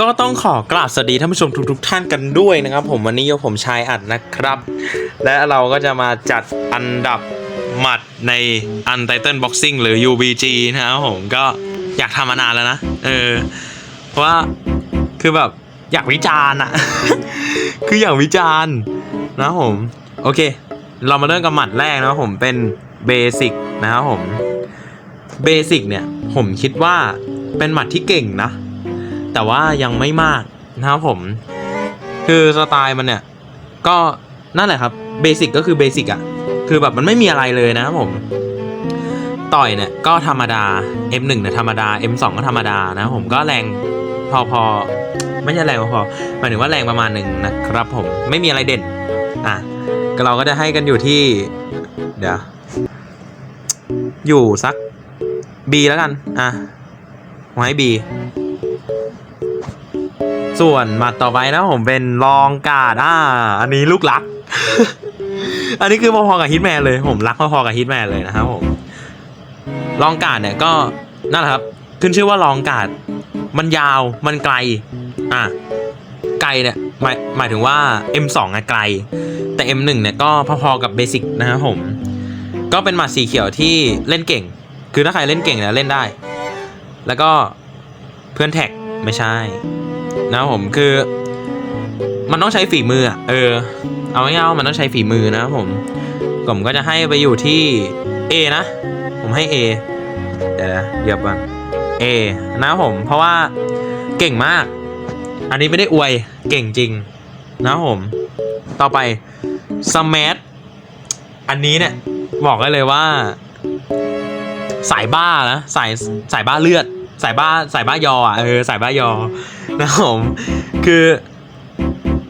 ก็ต้องขอกราบสวัสดีท่านผู้ชมทุกๆท่านกันด้วยนะครับ ผมวันนี้โยผมชายอัดนะครับ และเราก็จะมาจัดอันดับหมัดใน Untitled Boxing หรือ UBG นะครับผมก็อยากทำมานานแล้วนะ เออ ว่าคือแบบอยากวิจารณ์อะคืออยากวิจารณ์นะผม โอเค เรามาเริ่มกับหมัดแรกนะครับผมเป็นเบสิกนะครับผมเบสิกเนี่ย ผมคิดว่าเป็นหมัดที่เก่งนะ แต่ว่ายังไม่มากนะครับผม คือสไตล์มันเนี่ย ก็นั่นแหละครับเบสิกก็คือเบสิกอะคือแบบมันไม่มีอะไรเลยนะครับผม ต่อยเนี่ยก็ธรรมดา M1 เนี่ยธรรมดา M2 ก็ธรรมดานะครับผมก็แรงพอพอไม่ใช่แรงพอพอหมายถึงว่าแรงประมาณหนึ่งนะครับผมไม่มีอะไรเด่นอะเราก็จะให้กันอยู่ที่ เดี๋ยว อยู่สัก B แล้วกัน อะผมให้ B ส่วนมัดต่อไปนะผมเป็นลองกาดอ่าอันนี้ลูกรัก อันนี้คือพอๆกับฮิตแมนเลยผมรักพอๆกับฮิตแมนเลยนะครับผมลองกาดเนี่ยก็นั่นแหละครับ ขึ้นชื่อว่าลองกาด มันยาวมันไกล อะไกลเนี่ยหมายหมายถึงว่า M2 อะไกล แต่ M1 เนี่ยก็พอๆกับเบสิกนะครับผม ก็เป็นหมัดสีเขียวที่เล่นเก่ง คือถ้าใครเล่นเก่งเนี่ยเล่นได้ แล้วก็เพื่อนแท็กไม่ใช่ นะครับผมคือ มันต้องใช้ฝีมือเออ เอาง่ายๆว่ามันต้องใช้ฝีมือนะครับผมผมก็จะให้ไปอยู่ที่ A นะ ผมให้ A เดี๋ยวนะเดี๋ยวก่อน A นะครับผมเพราะว่าเก่งมาก อันนี้ไม่ได้อวยเก่งจริง นะครับผม ต่อไป Smash อันนี้เนี่ยบอกได้เลยว่า สายบ้านะสายสายบ้าเลือด สายบ้าสายบ้ายออะเออสายบ้ายอนะผมคือ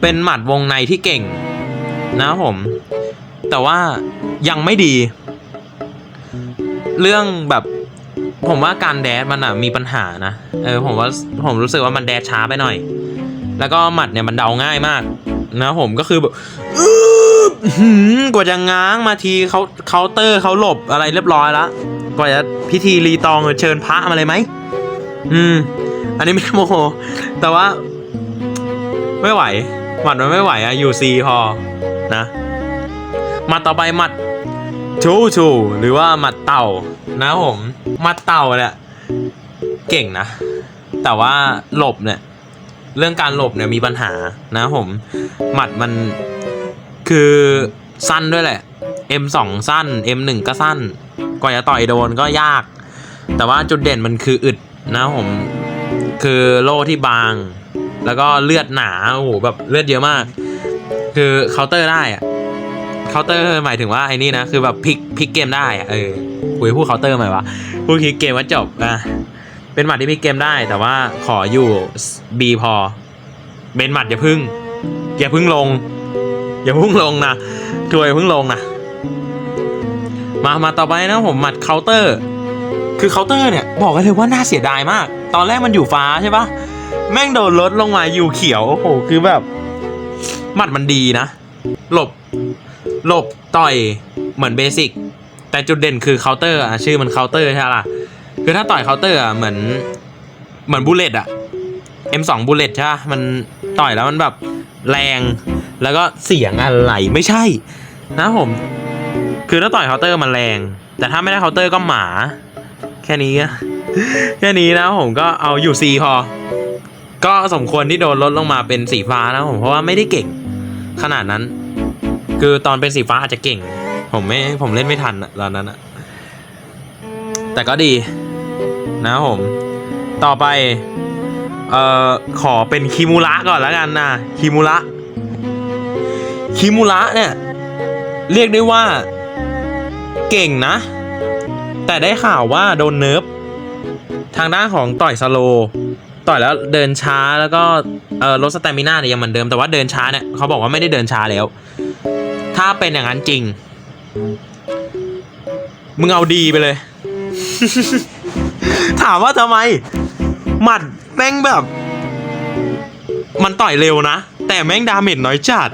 เป็นหมัดวงในที่เก่ง นะผม แต่ว่ายังไม่ดี เรื่องแบบผมว่าการแดดมันอะมีปัญหานะเออผมว่าผมรู้สึกว่ามันแดดช้าไปหน่อย แล้วก็หมัดเนี่ยมันเดาง่ายมาก นะผมก็คือแบบอือหือกว่าจะง้างมาทีเขาเคาน์เตอร์เขาหลบอะไรเรียบร้อยล้วกว่าจะพิธีรีตองเชิญพระมาเลยไหม อืม อันนี้ไม่ได้โมโห แต่ว่า ไม่ไหว หมัดมันไม่ไหวอะยูซีพอ นะมัดต่อไปหมัดชูชูหรือว่าหมัดเต่า นะผมหมัดเต่าเนี่ยเก่งนะ แต่ว่าหลบเนี่ย เรื่องการหลบเนี่ยมีปัญหานะผมหมัดมันคือสั้นด้วยแหละ M2 สั้น M1 ก็สั้นกว่าจะต่อยโดนก็ยาก แต่ว่าจุดเด่นมันคืออึด นะผมคือโล่ที่บาง แล้วก็เลือดหนาโอ้โหแบบเลือดเยอะมาก คือเคาน์เตอร์ได้อะเคาน์เตอร์หมายถึงว่าไอ้นี่นะคือแบบพลิกพลิกเกมได้อะเออคุยพูดเคาน์เตอร์หมายวะพูดพลิกเกมว่าจบอะเป็นหมัดที่พลิกเกมได้ แต่ว่าขออยู่ B พอเป็นหมัดอย่าพึ่ง อย่าพึ่งลง อย่าพึ่งลงนะถวยพึ่งลงนะมามาต่อไปนะผมหมัดเคาน์เตอร์ คือเคาน์เตอร์เนี่ยบอกกันเลยว่าน่าเสียดายมาก ตอนแรกมันอยู่ฟ้าใช่ปะแม่งโดนลดลงมาอยู่เขียวโอ้โหคือแบบหมัดมันดีนะ หลบ หลบต่อยเหมือนเบสิกแต่จุดเด่นคือเคาน์เตอร์อะชื่อมันเคาน์เตอร์ใช่ปะล่ะคือถ้าต่อยเคาน์เตอร์อะเหมือนเหมือนบูเลตอะ M2 บูเลตใช่ปะมันต่อยแล้วมันแบบแรงแล้วก็เสียงอะไรไม่ใช่ นะผม คือถ้าต่อยเคาน์เตอร์มันแรง แต่ถ้าไม่ได้เคาน์เตอร์ก็หมา แค่นี้แค่นี้นะผมก็เอาอยู่ซีพอ ก็สมควรที่โดนลดลงมาเป็นสีฟ้านะผมเพราะว่าไม่ได้เก่ง ขนาดนั้น คือตอนเป็นสีฟ้าอาจจะเก่ง ผมไม่ผมเล่นไม่ทันตอนนั้นอะแต่ก็ดี นะผม ต่อไป เอ่อ ขอเป็นคิมูระก่อนแล้วกันนะคิมูระคิมูระเนี่ย เรียกได้ว่า เก่งนะ แต่ได้ข่าวว่าโดนเนิร์ฟทางด้านของต่อยสโล ต่อยแล้วเดินช้าแล้วก็เออลดสเตมิน่าเนี่ยยังเหมือนเดิมแต่ว่าเดินช้าเนี่ยเขาบอกว่าไม่ได้เดินช้าแล้ว ถ้าเป็นอย่างนั้นจริง มึงเอาดีไปเลย ถามว่าทำไม หมัดแม่งแบบ มันต่อยเร็วนะ แต่แม่งดาเมจน้อยจัด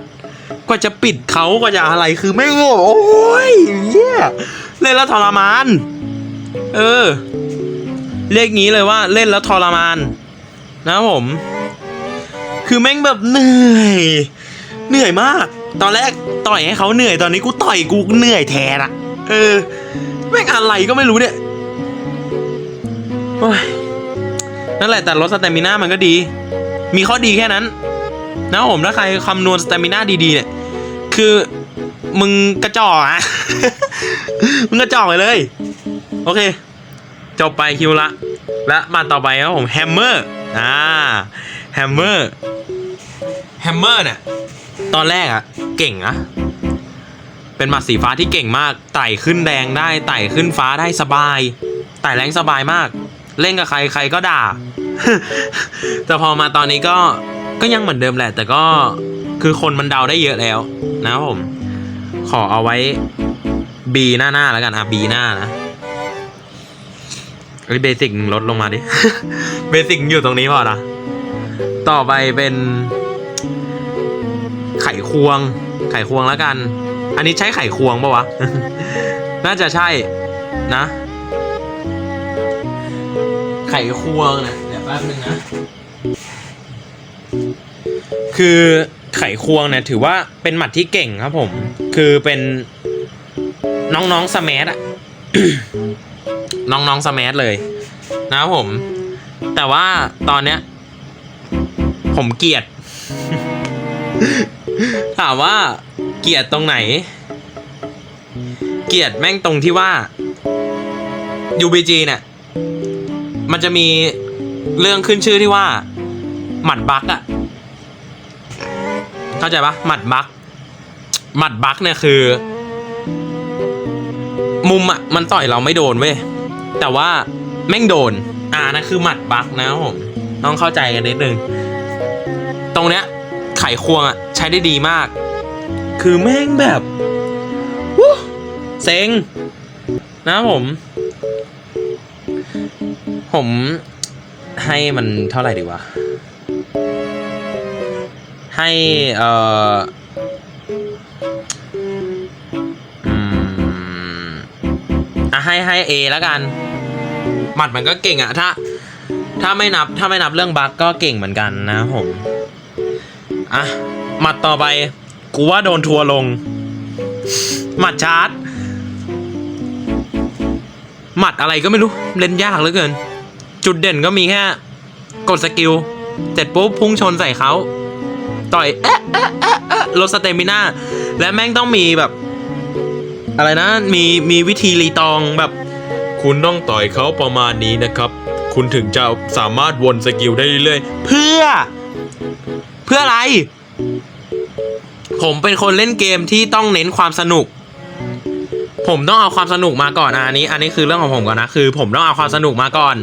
กว่าจะปิดเขากว่าจะอะไรคือไม่งโง่โอ้ยเหี้ยเล่นแล้วทรมาน เออ เรียกงี้เลยว่าเล่นแล้วทรมาน นะผม คือแม่งแบบเหนื่อย เหนื่อยมาก ตอนแรกต่อยให้เขาเหนื่อยตอนนี้กูต่อยกูเหนื่อยแทนอะเออ แม่งอะไรก็ไม่รู้เนี่ยโอ้ยนั่นแหละแต่ลดสเตมิน่ามันก็ดี มีข้อดีแค่นั้น นะผมถ้าใครคำนวณสเตมิน่าดีๆเนี่ย คือมึงกระจอกอะมึงกระจอกไปเลย โอเค จบไปคิวละ และมาต่อไปครับผมแฮมเมอร์อ่าแฮมเมอร์แฮมเมอร์เนี่ยตอนแรกอะเก่งนะเป็นหมัดสีฟ้าที่เก่งมากไต่ขึ้นแดงได้ไต่ขึ้นฟ้าได้สบายไต่แรงสบายมาก เล่นกับใครใครก็ด่า แต่พอมาตอนนี้ก็ก็ยังเหมือนเดิมแหละ แต่ก็คือคนมันเดาได้เยอะแล้วนะผม ขอเอาไว้ B หน้าหน้าแล้วกันอะ B หน้านะ เฮ้ยเบสิกลดลงมาดิ เบสิกอยู่ตรงนี้พอนะ ต่อไปเป็น ไขควง ไขควงแล้วกัน อันนี้ใช้ไขควงปะวะ น่าจะใช่นะ ไขควงนะเดี๋ยวแป๊บนึงนะ คือไขควงเนี่ยถือว่าเป็นหมัดที่เก่งครับผม คือเป็นน้องๆสมัอะ น้องๆสมัเลย นะครับผม แต่ว่าตอนเนี้ย ผมเกลียด ถามว่าเกลียดตรงไหน เกลียดแม่งตรงที่ว่า UBG เนี่ย มันจะมีเรื่องขึ้นชื่อที่ว่า หมัดบักอะเข้าใจปะหมัดบักหมัดบักเนี่ยคือ มุมอะมันต่อยเราไม่โดนเว้ย แต่ว่าแม่งโดน อ่านั่นคือหมัดบักนะครับผมต้องเข้าใจกันนิดนึง ตรงเนี้ยไขควงอะใช้ได้ดีมาก คือแม่งแบบวู้เซ็งนะผม ผมให้มันเท่าไหร่ดีวะ ให้เอ่อ อะให้ให้เอแล้วกัน หมัดมันก็เก่งอะถ้า ถ้าไม่นับถ้าไม่นับเรื่องบัคก็เก่งเหมือนกันนะผมอะหมัดต่อไป กูว่าโดนทัวลง หมัดชาร์จหมัดอะไรก็ไม่รู้เล่นยากเหลือเกิน จุดเด่นก็มีแค่ กดสกิลเสร็จปุ๊บพุ่งชนใส่เขาต่อยเอ๊ะเอ๊ะเอ๊ะลดสเตมิน่าและแม่งต้องมีแบบ อะไรนะมีมีวิธีรีตองแบบ คุณต้องต่อยเขาประมาณนี้นะครับ คุณถึงจะสามารถวนสกิลได้เรื่อยๆเพื่อ เพื่ออะไร ผมเป็นคนเล่นเกมที่ต้องเน้นความสนุก ผมต้องเอาความสนุกมาก่อนอะอันนี้ อันนี้คือเรื่องของผมก่อนนะคือ ผมต้องเอาความสนุกมาก่อน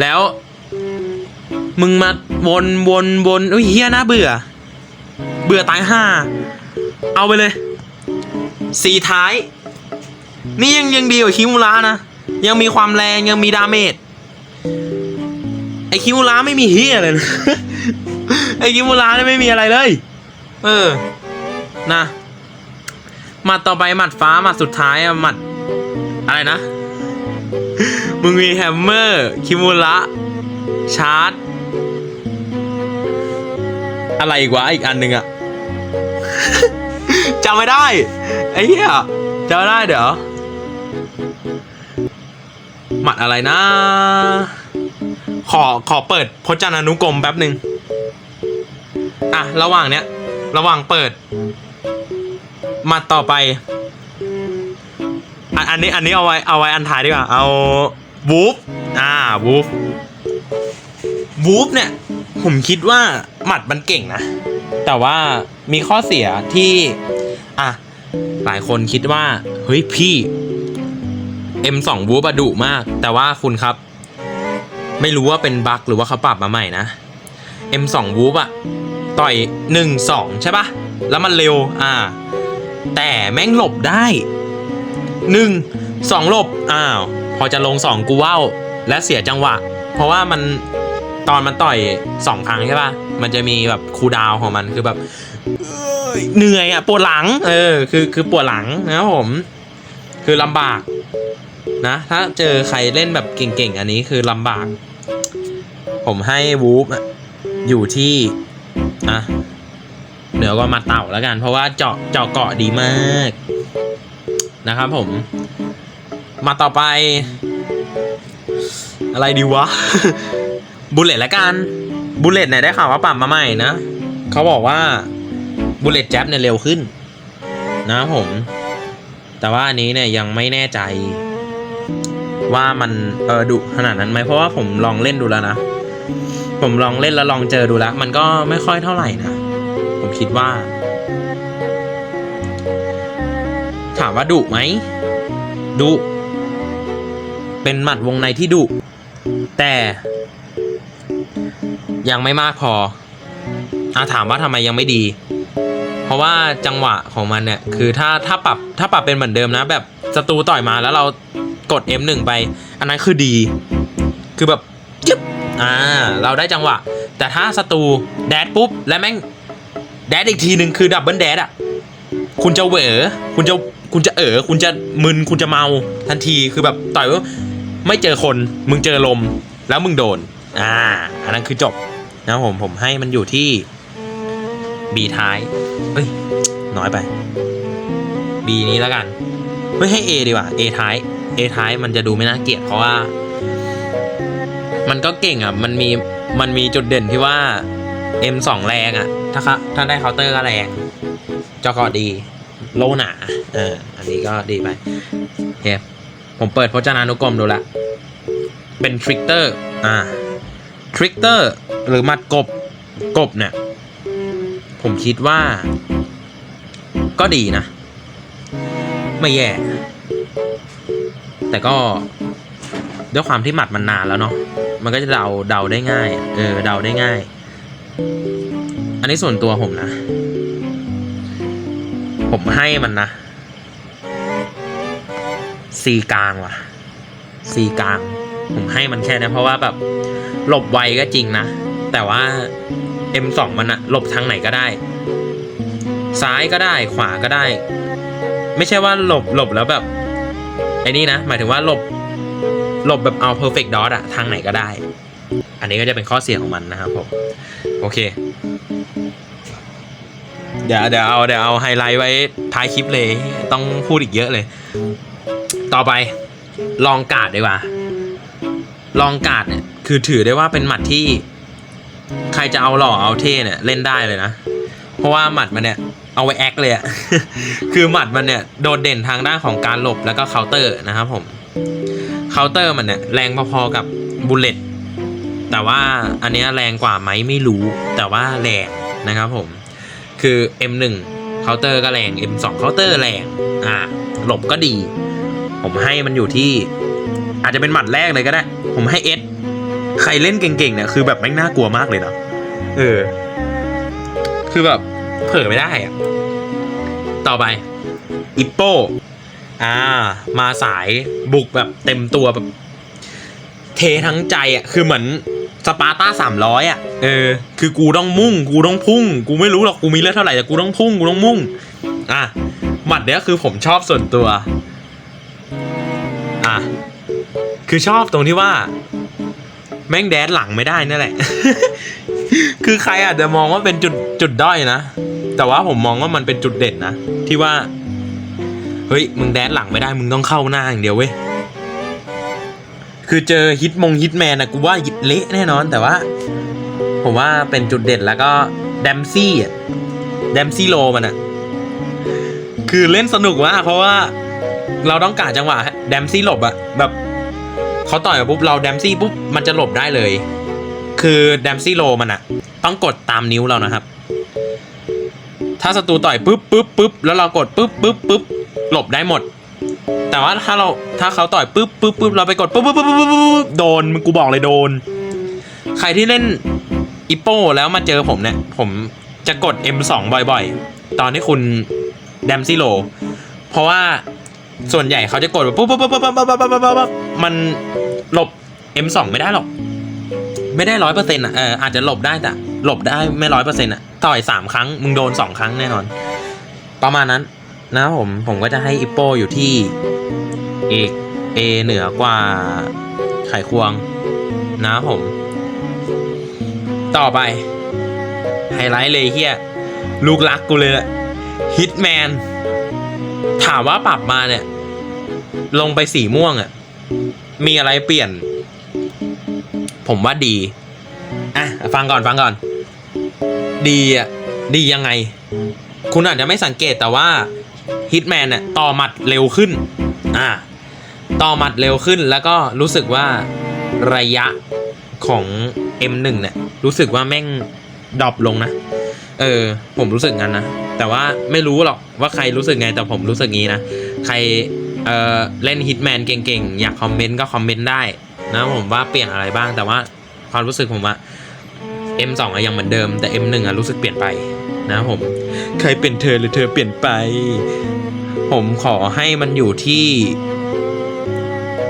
แล้วมึงมาวนวนวนอุ้ยเฮียน่าเบื่อ เบื่อตายห่าเอาไปเลย สีท้าย นี่ยังยังดีกว่าคิมูระนะ ยังมีความแรงยังมีดาเมจไอคิมูระไม่มีเฮียเลยนะไอคิมูระเนี่ไม่มีอะไรเลย เออ นะหมัดต่อไปหมัดฟ้าหมัดสุดท้ายอะหมัด อะไรนะ มึงมีแฮมเมอร์ คิมูระชาร์จ อะไรอีกวะอีกอันหนึ่งอะ จำไม่ได้ ไอ้เหี้ยจำไม่ได้เดี๋ยวหมัดอะไรนะ ขอขอเปิดพจนานุกรมแป๊บหนึ่งอะ ระหว่างเนี้ย ระหว่างเปิดหมัดต่อไป อันอันนี้อันนี้เอาไว้เอาไว้อันท้ายดีกว่า เอาวูฟอ่าวูฟวูฟเนี่ย ผมคิดว่าหมัดมันเก่งนะ แต่ว่า มีข้อเสียที่ อะ หลายคนคิดว่า เฮ้ยพี่ M2 วูฟอะดุมาก แต่ว่าคุณครับ ไม่รู้ว่าเป็นบั๊กหรือว่าเขาปรับมาใหม่นะ M2 วูฟอะต่อย 1 2 ใช่ปะแล้วมันเร็ว อ่า แต่แม่งหลบได้ 1 2 หลบ อ้าว พอจะลง 2 กูว่าวและเสียจังหวะ เพราะว่ามันตอนมันต่อยสองครั้งใช่ปะมันจะมีแบบคูดาวของมันคือแบบ เหนื่อยอะปวดหลัง เออ คือคือปวดหลังนะครับผม คือลำบาก นะ ถ้าเจอใครเล่นแบบเก่งๆ อันนี้คือลำบาก ผมให้วูฟอยู่ที่ อะ เหนือกว่ามัดเต่าแล้วกัน เพราะว่าเจาะเจาะเกาะดีมากนะครับผม มาต่อไป อะไรดีวะ บุลเลตละกัน บุลเลตเนี่ยได้ข่าวว่าปรับมาใหม่นะ เขาบอกว่า บุลเลตแจ๊บเนี่ยเร็วขึ้น นะผม แต่ว่าอันนี้เนี่ยยังไม่แน่ใจ ว่ามันเออดุขนาดนั้นไหมเพราะว่าผมลองเล่นดูแล้วนะ ผมลองเล่นแล้วลองเจอดูแล้ว มันก็ไม่ค่อยเท่าไหร่นะ ผมคิดว่า ถามว่าดุไหมดุเป็นหมัดวงในที่ดุแต่ยังไม่มากพออาถามว่าทำไมยังไม่ดี เพราะว่าจังหวะของมันเนี่ยคือถ้าถ้าปรับถ้าปรับเป็นเหมือนเดิมนะ แบบศัตรูต่อยมาแล้วเรากด F1 ไป อันนั้นคือดี คือแบบจึ๊บอ่าเราได้จังหวะ แต่ถ้าศัตรูแดดปุ๊บ แล้วแม่งแดดอีกทีหนึ่งคือดับเบิลแดดอะคุณจะเหวอคุณจะคุณจะเอ๋อคุณจะมึนคุณจะเมาทันทีคือแบบต่อยว่าไม่เจอคนมึงเจอลมแล้วมึงโดน อ่า อันนั้นคือจบนะผมผมให้มันอยู่ที่ B ท้าย เอ้ย น้อยไป B นี้แล้วกันเฮ้ยให้ A ดีกว่า A ท้าย A ท้ายมันจะดูไม่น่าเกลียดเพราะว่า มันก็เก่งอะ มันมีมันมีจุดเด่นที่ว่า M2 แรงอะ ถ้าคะถ้าได้เคาน์เตอร์ก็แรง จอก็ดี โลหนาเอออันนี้ก็ดีไปโอเคผมเปิดพจนานุกรมดูละ เป็นทริกเตอร์ อ่า ทริกเตอร์หรือมัดกบ กบเนี่ย ผมคิดว่า ก็ดีนะ ไม่แย่ แต่ก็ด้วยความที่หมัดมันนานแล้วเนาะมันก็จะเดาเดาได้ง่าย เออเดาได้ง่าย อันนี้ส่วนตัวผมนะ ผมให้มันนะซีกลางว่ะซีกลาง ผมให้มันแค่นี้เพราะว่าแบบหลบไวก็จริงนะ แต่ว่า M2 มันอะหลบทางไหนก็ได้ ซ้ายก็ได้ขวาก็ได้ ไม่ใช่ว่าหลบหลบแล้วแบบไอ้นี่นะ หมายถึงว่าหลบหลบแบบเอา perfect dot อะทางไหนก็ได้ อันนี้ก็จะเป็นข้อเสียของมันนะครับผม โอเค เดี๋ยวเดี๋ยวเอาเดี๋ยวเอาไฮไลท์ไว้ท้ายคลิปเลย ต้องพูดอีกเยอะเลย ต่อไปลองกาดดีกว่า ลองกาดเนี่ย คือถือได้ว่าเป็นหมัดที่ ใครจะเอาหล่อเอาเท่เนี่ยเล่นได้เลยนะ เพราะว่าหมัดมันเนี่ยเอาไว้แอคเลยอะ คือหมัดมันเนี่ยโดดเด่นทางด้านของการหลบแล้วก็เคาน์เตอร์นะครับผมเคาน์เตอร์มันเนี่ยแรงพอๆกับบุลเลตแต่ว่าอันนี้แรงกว่าไหมไม่รู้ แต่ว่าแรงนะครับผม คือ M1 เคาน์เตอร์ก็แรง M2 เคาน์เตอร์แรงอ่าหลบก็ดี ผมให้มันอยู่ที่ อาจจะเป็นหมัดแรกเลยก็ได้ ผมให้ S ใครเล่นเก่งๆเนี่ยคือแบบแม่งน่ากลัวมากเลยนะเออ คือแบบเผลอไม่ได้อะต่อไปอิปโปอ่า มาสายบุกแบบเต็มตัวแบบ เททั้งใจอะ คือเหมือนสปาร์ต้าสามร้อยอะ เออ คือกูต้องมุ่ง กูต้องพุ่ง กูไม่รู้หรอกกูมีเลือดเท่าไหร่แต่กูต้องพุ่ง กูต้องมุ่ง อะ หมัดเนี้ยคือผมชอบส่วนตัว อะ คือชอบตรงที่ว่า แม่งแดดหลังไม่ได้นั่นแหละ คือใครอาจจะมองว่าเป็นจุดจุดด้อยนะ แต่ว่าผมมองว่ามันเป็นจุดเด่นนะ ที่ว่า เฮ้ย มึงแดดหลังไม่ได้ มึงต้องเข้าหน้าอย่างเดียวเว้ย คือเจอฮิตมงฮิตแมนนะกูว่ายิดเละแน่นอน แต่ว่า ผมว่าเป็นจุดเด่นแล้วก็แดมซี่อะแดมซี่โลมันอะ คือเล่นสนุกมากเพราะว่าเราต้องการจังหวะแดมซี่หลบอะแบบ เขาต่อยมาปุ๊บเราแดมซี่ปุ๊บมันจะหลบได้เลย คือแดมซี่โลมันอะต้องกดตามนิ้วเรานะครับ ถ้าศัตรูต่อยปุ๊บปุ๊บปุ๊บแล้วเรากดปุ๊บปุ๊บปุ๊บหลบได้หมด แต่ว่าถ้าเราถ้าเขาต่อยปุ๊บปุ๊บปุ๊บเราไปกดปุ๊บปุ๊บปุ๊บปุ๊บปุ๊บโดนมึงกูบอกเลยโดน ใครที่เล่นอิปโป้แล้วมาเจอผมเนี่ยผมจะกด M2 บ่อยๆ ตอนที่คุณแดมซี่โลเพราะว่า ส่วนใหญ่เขาจะกดแบบปุ๊บปุ๊บปุ๊บปุ๊บปุ๊บปุ๊บปุ๊บปุ๊บปุ๊บมันหลบ M2 ไม่ได้หรอก ไม่ได้ร้อยเปอร์เซ็นต์อะเอออาจจะหลบได้แต่หลบได้ไม่ร้อยเปอร์เซ็นต์อะต่อยสามครั้งมึงโดนสองครั้งแน่นอน ประมาณนั้นนะผมผมก็จะให้อิปโปอยู่ที่เอกเอเหนือกว่าไขควง นะผม ต่อไป ไฮไลท์เลยเฮียลูกรักกูเลยฮิตแมน ถามว่าปรับมาเนี่ย ลงไปสีม่วงอะ่ะ มีอะไรเปลี่ยน ผมว่าดี อะ ฟังก่อนฟังก่อน ดีอะ ดียังไง คุณอาจจะไม่สังเกตแต่ว่าฮิตแมนเนี่ยต่อหมัดเร็วขึ้น อ่า ต่อหมัดเร็วขึ้นแล้วก็รู้สึกว่าระยะของ M1 เนี่ย รู้สึกว่าแม่งดรอปลงนะ เออ ผมรู้สึกงั้นนะ แต่ว่าไม่รู้หรอกว่าใครรู้สึกไงแต่ผมรู้สึกงี้นะ ใครเออเล่นฮิตแมนเก่งๆ อยากคอมเมนต์ก็คอมเมนต์ได้นะผมว่าเปลี่ยนอะไรบ้างแต่ว่าความรู้สึกผมว่า M2 อะยังเหมือนเดิมแต่ M1 อะรู้สึกเปลี่ยนไปนะผมใครเป็นเธอหรือเธอเปลี่ยนไป ผมขอให้มันอยู่ที่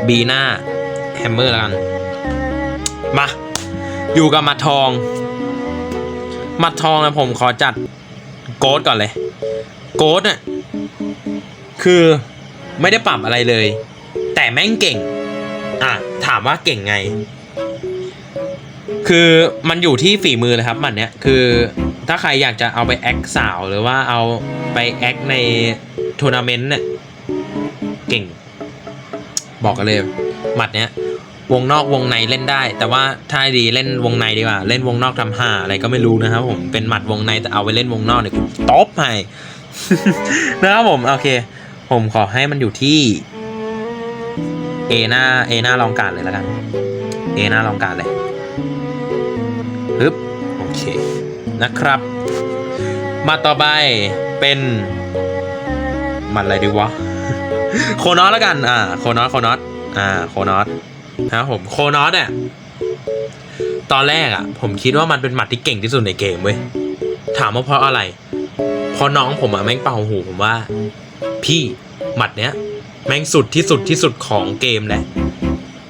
บีหน้าแฮมเมอร์แล้วกัน มา อยู่กับมัดทองมัดทองนะผมขอจัด กดก่อนเลยโกดเนี่ยคือไม่ได้ปรับอะไรเลย แต่แม่งเก่ง อะ ถามว่าเก่งไง คือมันอยู่ที่ฝีมือเลยครับมันเนี้ยคือถ้าใครอยากจะเอาไปแอคสาวหรือว่าเอาไปแอคในทัวร์นาเมนต์เนี่ยเก่ง บอกกันเลยหมัดเนี้ย วงนอกวงในเล่นได้ แต่ว่าถ้าดีเล่นวงในดีกว่า เล่นวงนอกทำห่าอะไรก็ไม่รู้นะครับผมเป็นหมัดวงในแต่เอาไปเล่นวงนอกเนี่ยกูตบให้นะครับผมโอเค ผมขอให้มันอยู่ที่เอหน้าเอหน้าลองการเลยแล้วกันเอหน้าลองการเลยปึ๊บโอเคนะครับ มาต่อไปเป็นมันอะไรดีวะ โคนอสแล้วกัน อ่า โคนอสโคนอสอ่า โคนอส นะครับผมโคนอสเนี่ยตอนแรกอะ ผมคิดว่ามันเป็นหมัดที่เก่งที่สุดในเกมเว้ยถามว่าเพราะอะไรเพราะน้องผมอะแม่งเป่าหูผมว่า พี่หมัดเนี้ย แม่งสุดที่สุดที่สุดของเกมแหละ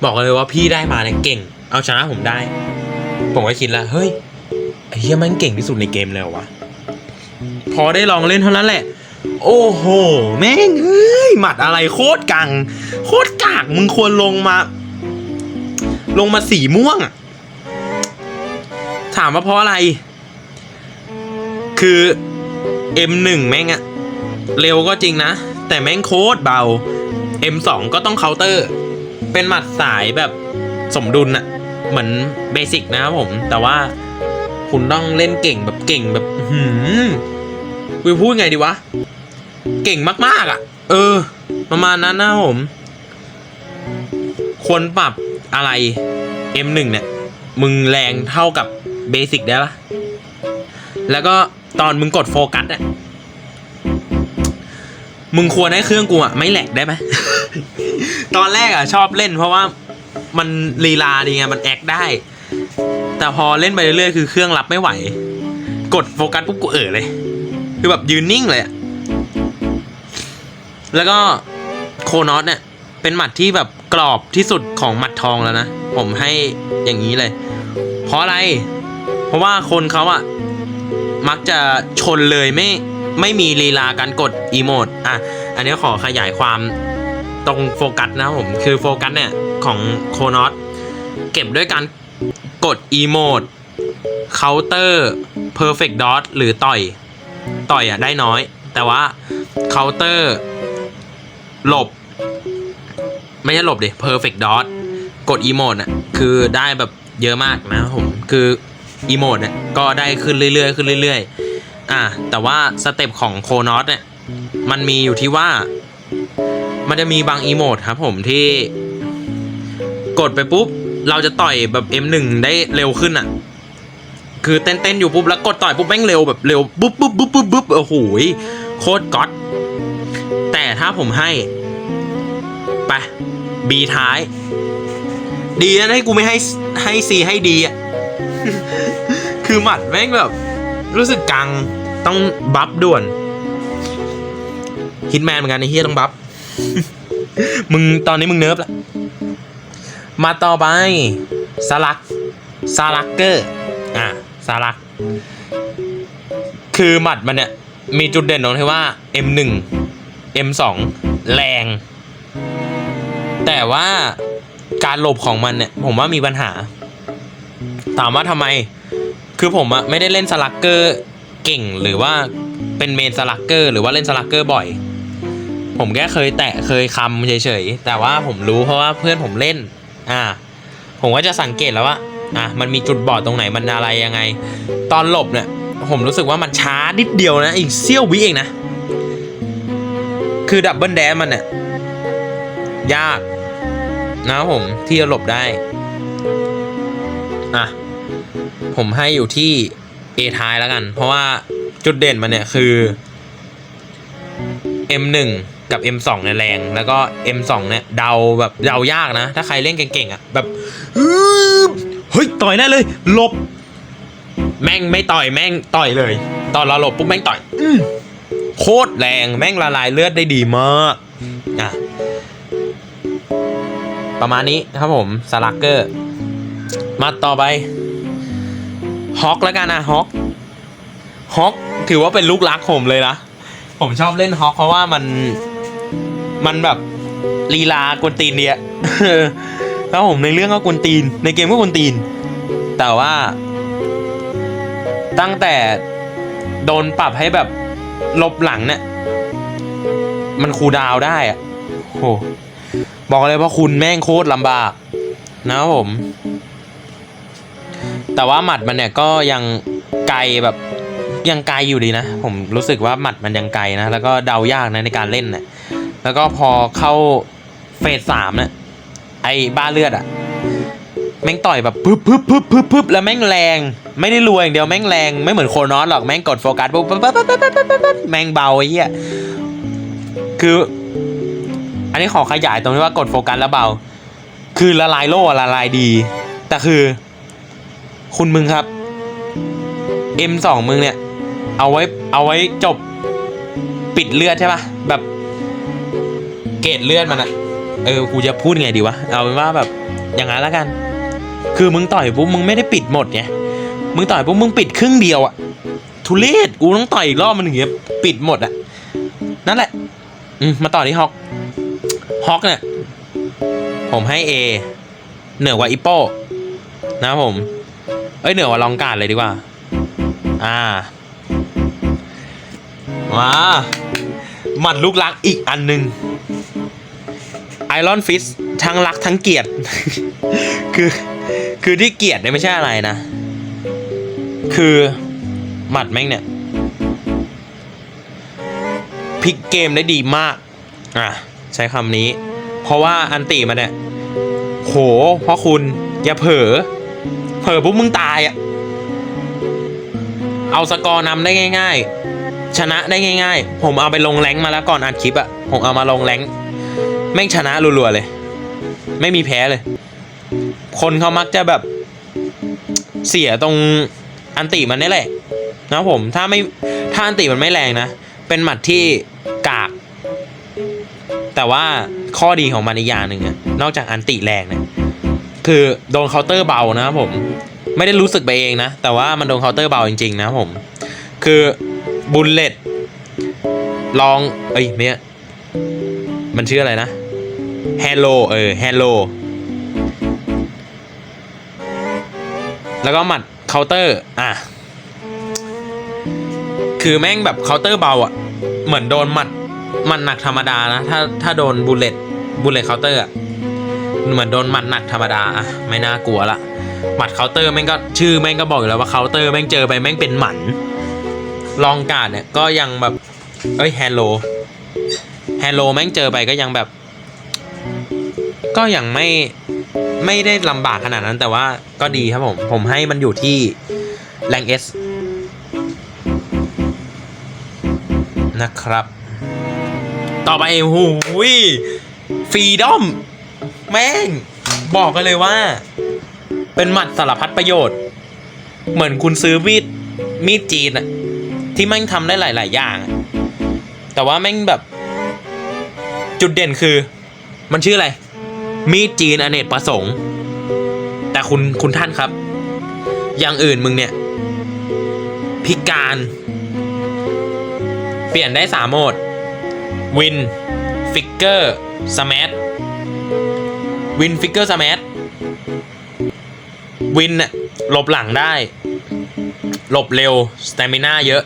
บอกเลยว่าพี่ได้มาเนี่ยเก่ง เอาชนะผมได้ ผมก็คิดล้วเฮ้ยไอ้เฮียแม่งเก่งที่สุดในเกมแล้ววะพอได้ลองเล่นเท่านั้นแหละ โอ้โห แม่งเฮ้ยหมัดอะไรโคตรกัง โคตรกากมึงควรลงมา ลงมาสีม่วงอะถามว่าเพราะอะไร คือ M1 แม่งอะเร็วก็จริงนะ แต่แม่งโคตรเบา M2 ก็ต้องเคาน์เตอร์ เป็นหมัดสายแบบสมดุลอะเหมือนเบสิกนะครับผม แต่ว่าคุณต้องเล่นเก่งแบบเก่งแบบหืมวิพูดไงดีวะ เก่งมากๆอะ เออ ประมาณนั้นนะผม ควรปรับ อะไร M1 เนี่ย มึงแรงเท่ากับเบสิกได้ปะแล้วก็ตอนมึงกดโฟกัสอะมึงควรให้เครื่องกูอะไม่แหลกได้ไหม ตอนแรกอะชอบเล่น เพราะว่ามันลีลาดีไงมันแอคได้ แต่พอเล่นไปเรื่อยๆคือเครื่องรับไม่ไหว กดโฟกัสปุ๊บกูเออเลย คือแบบยืนนิ่งเลยอะแล้วก็โคนอสเนี่ยเป็นหมัดที่แบบ กรอบที่สุดของหมัดทองแล้วนะ ผมให้อย่างนี้เลย เพราะอะไร เพราะว่าคนเขาอะมักจะชนเลยไม่ไม่มีลีลาการกดอีโมดอะ อันนี้ขอขยายความตรงโฟกัสนะผม คือโฟกัสเนี่ย ของโคนอสเก็บด้วยการกดอีโมดเคาน์เตอร์เพอร์เฟกต์ดอทหรือต่อย ต่อยอะได้น้อย แต่ว่าเคาน์เตอร์หลบ ไม่ใช่หลบดิ perfect dot กดอีโมดอะคือได้แบบเยอะมากนะครับผม คืออีโมดเนี่ยก็ได้ขึ้นเรื่อยๆ ขึ้นเรื่อยๆ อะแต่ว่าสเต็ปของโคนอสเนี่ยมันมีอยู่ที่ว่า มันจะมีบางอีโมดครับผมที่กดไปปุ๊บ เราจะต่อยแบบ M1 ได้เร็วขึ้นอะ คือเต้นๆอยู่ปุ๊บแล้วกดต่อยปุ๊บแม่งเร็วแบบเร็วปุ๊บปุ๊บปุ๊บปุ๊บปุ๊บโอ้โหยโคตรก๊อตแต่ถ้าผมให้ ไป บีท้าย ดีนะให้กูไม่ให้ให้ซีให้ดีอะ คือหมัดแม่งแบบ รู้สึกกังต้องบัฟด่วน ฮิตแมนเหมือนกันไอ้เฮียต้องบัฟ มึงตอนนี้มึงเนิร์ฟละ มาต่อไปสลักซาลักเกอร์ อะซาลัก คือหมัดมันเนี่ย มีจุดเด่นตรงที่ว่า M1 M2 แรง แต่ว่าการหลบของมันเนี่ยผมว่ามีปัญหา ถามว่าทำไม คือผมอะไม่ได้เล่นสลักเกอร์เก่งหรือว่าเป็นเมนสลักเกอร์หรือว่าเล่นสลักเกอร์บ่อย ผมแค่เคยแตะเคยคำเฉยๆ แต่ว่าผมรู้เพราะว่าเพื่อนผมเล่น อ่า ผมก็จะสังเกตแล้วว่าอะมันมีจุดบอดตรงไหนมันอะไรยังไง ตอนหลบเนี่ยผมรู้สึกว่ามันช้านิดเดียวนะ อีกเสี้ยววิเองนะ คือดับเบิลแดนมันเนี่ยยาก นะครับผมที่จะหลบได้ อะ ผมให้อยู่ที่ A ท้ายแล้วกัน เพราะว่าจุดเด่นมันเนี่ยคือ M1 กับ M2 เนี่ยแรง แล้วก็ M2 เนี่ยเดาแบบเดายากนะ ถ้าใครเล่นเก่งๆอะแบบเฮ้ยต่อยแน่เลยหลบ แม่งไม่ต่อยแม่งต่อยเลย ตอนเราหลบปุ๊บแม่งต่อยอื้อโคตรแรงแม่งละลายเลือดได้ดีมากอะ ประมาณนี้ครับผมสลักเกอร์ มาต่อไปฮอกแล้วกันนะฮอกฮอกถือว่าเป็นลูกรักผมเลยนะ ผมชอบเล่นฮอกเพราะว่ามันมันแบบลีลากวนตีนเนี่ยแล้วผมในเรื่องก็กวนตีน ในเกมก็กวนตีน แต่ว่า ตั้งแต่โดนปรับให้แบบลบหลังเนี่ย มันคูดาวได้อะโห บอกเลยว่าคุณแม่งโคตรลำบากนะครับผม แต่ว่าหมัดมันเนี่ยก็ยังไกลแบบยังไกลอยู่ดีนะ ผมรู้สึกว่าหมัดมันยังไกลนะ แล้วก็เดายากนะในการเล่นเนะี่ยแล้วก็พอเข้าเฟสสามเนี่ยไอ้บ้าเลือดอะแม่งต่อยแบบปึ๊บปึ๊บปึ๊บปึ๊บปึ๊บแล้วแม่งแรง ไม่ได้รวยอย่างเดียวแม่งแรงไม่เหมือนโคนอสหรอกแม่งกดโฟกัสปุ๊บปั๊บปั๊บปั๊บปั๊บปั๊บปั๊บปั๊บแม่งเบาไอ้เหี้ยคือ อันนี้ขอขยายตรงที่ว่ากดโฟกัสแล้วเบา คือละลายโล่ละลายดี แต่คือ คุณมึงครับ M2 มึงเนี่ย เอาไว้เอาไว้จบปิดเลือดใช่ปะแบบเกรดเลือดมันอะเออกูจะพูดไงดีวะ เอาเป็นว่าแบบอย่างนั้นแล้วกัน คือมึงต่อยปุ๊บมึงไม่ได้ปิดหมดไงมึงต่อยปุ๊บมึงปิดครึ่งเดียวอะทุเรศกูต้องต่อยอีกรอบมันถึงจะปิดหมดอะนั่นแหละ อืมมาต่อที่ฮอก ฮอกเนี่ย ผมให้ A เหนือกว่าอีโป้นะครับผม เอ้ยเหนือกว่าลองการเลยดีกว่า อ่า มาหมัดลูกรักอีกอันหนึ่งไอรอนฟิสทั้งรักทั้งเกลียด คือคือที่เกลียดเนี่ยไม่ใช่อะไรนะ คือหมัดแม่งเนี่ยพลิกเกมได้ดีมาก อะ ใช้คำนี้ เพราะว่าอันติมันเนี่ยโหพ่อคุณอย่าเผลอเผลอปุ๊บมึงตายอะเอาสกอร์นำได้ง่าย ๆ ชนะได้ง่าย ๆ ผมเอาไปลงแรงมาแล้วก่อนอัดคลิปอะผมเอามาลงแรงแม่งชนะรัวๆเลย ไม่มีแพ้เลย คนเขามักจะแบบเสียตรงอันติมันนี่แหละนะผมถ้าไม่ถ้าอันติมันไม่แรงนะ เป็นหมัดที่กาก แต่ว่าข้อดีของมันอีกอย่างหนึ่งอะนอกจากอันติแรงเนี่ยคือโดนเคาน์เตอร์เบานะครับผมไม่ได้รู้สึกไปเองนะ แต่ว่ามันโดนเคาน์เตอร์เบาจริง ๆ นะผม คือบุลเลตลอง เอ้ยเนี่ยมันชื่ออะไรนะแฮลโลเออแฮลโลแล้วก็หมัดเคาน์เตอร์อะคือแม่งแบบเคาน์เตอร์เบาอะ เหมือนโดนหมัด มัดหนักธรรมดานะ ถ้าถ้าโดนบุลเลตบุลเลตเคาน์เตอร์เหมือนโดนหมัดหนักธรรมดาอะไม่น่ากลัวละหมัดเคาน์เตอร์แม่งก็ชื่อแม่งก็บอกอยู่แล้วว่าเคาน์เตอร์แม่งเจอไปแม่งเป็นหมันลองการ์ดเนี่ยก็ยังแบบเอ้ยแฮลโลแฮลโลแม่งเจอไปก็ยังแบบ ก็ยังไม่ไม่ได้ลำบากขนาดนั้นแต่ว่าก็ดีครับผม ผมให้มันอยู่ที่แรงเอสนะครับ ต่อไปหูยฟรีดอม แม่ง บอกกันเลยว่า เป็นหมัดสารพัดประโยชน์ เหมือนคุณซื้อมีดมีดจีนอะที่แม่งทำได้หลาย ๆ อย่าง แต่ว่าแม่งแบบ จุดเด่นคือ มันชื่ออะไร มีดจีนอเนกประสงค์ แต่คุณคุณท่านครับ อย่างอื่นมึงเนี่ย พิการ เปลี่ยนได้สามโหมด วินฟิกเกอร์สมัทวินฟิกเกอร์สมัทวินน่ะหลบหลังได้ หลบเร็วสเตมิน่าเยอะ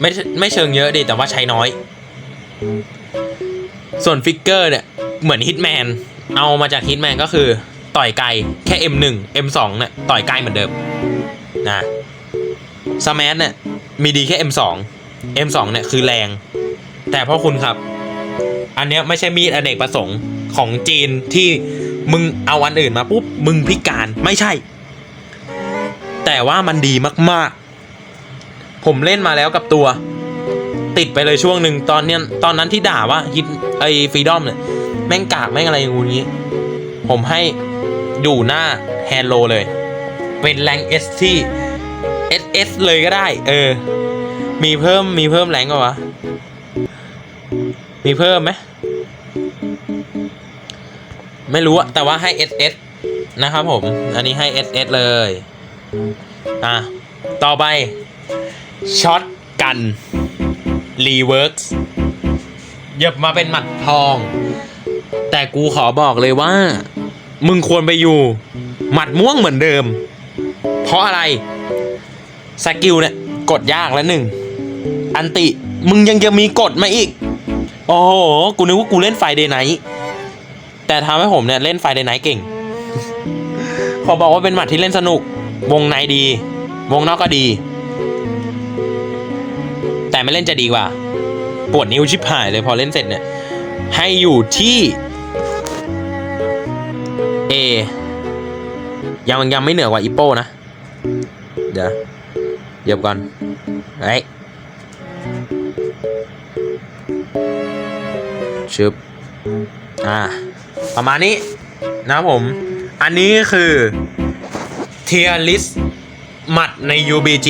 ไม่ไม่เชิงเยอะดิแต่ว่าใช้น้อย ส่วนฟิกเกอร์เนี่ย เหมือนฮิตแมนเอามาจากฮิตแมนก็คือต่อยไกลแค่ M1 M2 เนี่ยต่อยไกลเหมือนเดิมนะสมาร์ทเนี่ยมีดีแค่ M2 M2 เนี่ยคือแรง แต่พ่อคุณครับ อันเนี้ยไม่ใช่มีดอเนกประสงค์ของจีนที่มึงเอาอันอื่นมาปุ๊บมึงพิการไม่ใช่ แต่ว่ามันดีมากๆ ผมเล่นมาแล้วกับตัว ติดไปเลยช่วงหนึ่งตอนเนี้ยตอนนั้นที่ด่าว่าฮิตไอฟรีดอมเนี่ยแม่งกากแม่งอะไรงูนี้ ผมให้อยู่หน้าแฮนโลเลย เป็นแรงเอสที่ SS เลยก็ได้ เออ มีเพิ่มมีเพิ่มแรงก็วะ มีเพิ่มไหมไม่รู้อะแต่ว่าให้ SS นะครับผม อันนี้ให้ SS เลย อะ ต่อไปช็อตกันรีเวิร์กหยับมาเป็นหมัดทอง แต่กูขอบอกเลยว่า มึงควรไปอยู่ หมัดม่วงเหมือนเดิม เพราะอะไร สกิลเนี่ย กดยากแล้วหนึ่งอันติ มึงยังจะมีกดมาอีก โอ้โห กูนึกว่ากูเล่นไฟเดย์ไนท์แต่ทำให้ผมเนี่ยเล่นไฟเดย์ไนท์เก่ง ขอบอกว่าเป็นหมัดที่เล่นสนุก วงในดี วงนอกก็ดี แต่ไม่เล่นจะดีกว่า ปวดนิ้วชิบหายเลยพอเล่นเสร็จเนี่ย ให้อยู่ที่ A ยังยังไม่เหนือกว่าอีโป้นะ เดี๋ยวเดี๋ยวก่อนไอ้ ชึบอ่าประมาณนี้นะผม อันนี้คือเทียลิสหมัดใน UBG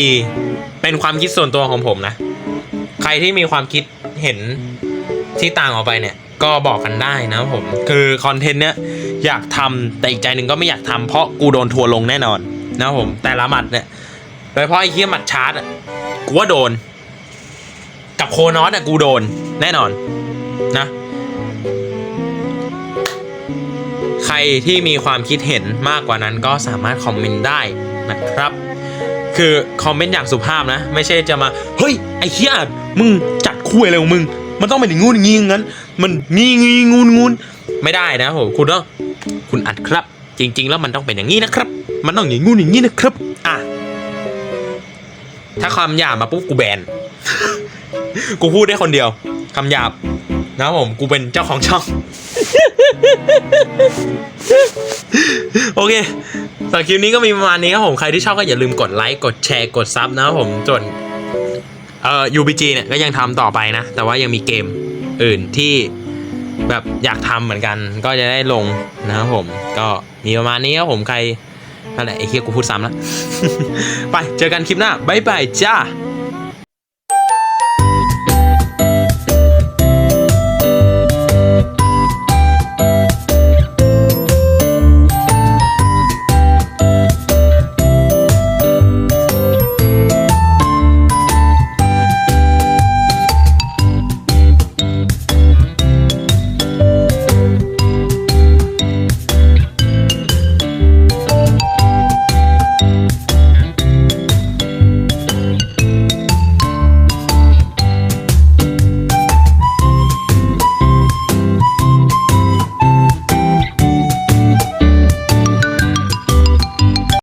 เป็นความคิดส่วนตัวของผมนะ ใครที่มีความคิดเห็นที่ต่างออกไปเนี่ย ก็บอกกันได้นะผม คือคอนเทนต์เนี้ยอยากทำแต่อีกใจหนึ่งก็ไม่อยากทำเพราะกูโดนทัวร์ลงแน่นอนนะผม แต่ละหมัดเนี่ย โดยเฉพาะไอ้เคียหมัดชาร์จอะกูว่าโดน กับโคนอสอะกูโดนแน่นอนนะ ที่มีความคิดเห็นมากกว่านั้นก็สามารถคอมเมนต์ได้นะครับ คือคอมเมนต์อย่างสุภาพนะ ไม่ใช่จะมา เฮ้ย ไอ้เหี้ยมึงจัดคุยอะไรของมึง มันต้องเป็นอย่างงู้นอย่างงี้อย่างนั้น มันงี้งี้งูนงูนไม่ได้นะผมคุณต้องคุณอัดครับ จริง ๆ แล้วมันต้องเป็นอย่างนี้นะครับ มันต้องอย่างงู้นอย่างนี้นะครับอะถ้าคำหยาบมาปุ๊บกูแบน กูพูดได้คนเดียวคำหยาบนะผมกูเป็นเจ้าของช่อง โอเคสำหรับคลิปนี้ก็มีประมาณนี้ครับผมใครที่ชอบก็อย่าลืมกดไลค์กดแชร์กดซับนะครับผมส่วนเอ่อ UBG เนี่ยก็ยังทำต่อไปนะ แต่ว่ายังมีเกมอื่นที่แบบอยากทำเหมือนกัน ก็จะได้ลงนะครับผม ก็มีประมาณนี้ครับผมใครนั่นแหละไอ้เคียกูพูดซ้ำล้วไปเจอกันคลิปหน้า บ๊ายบายจ้า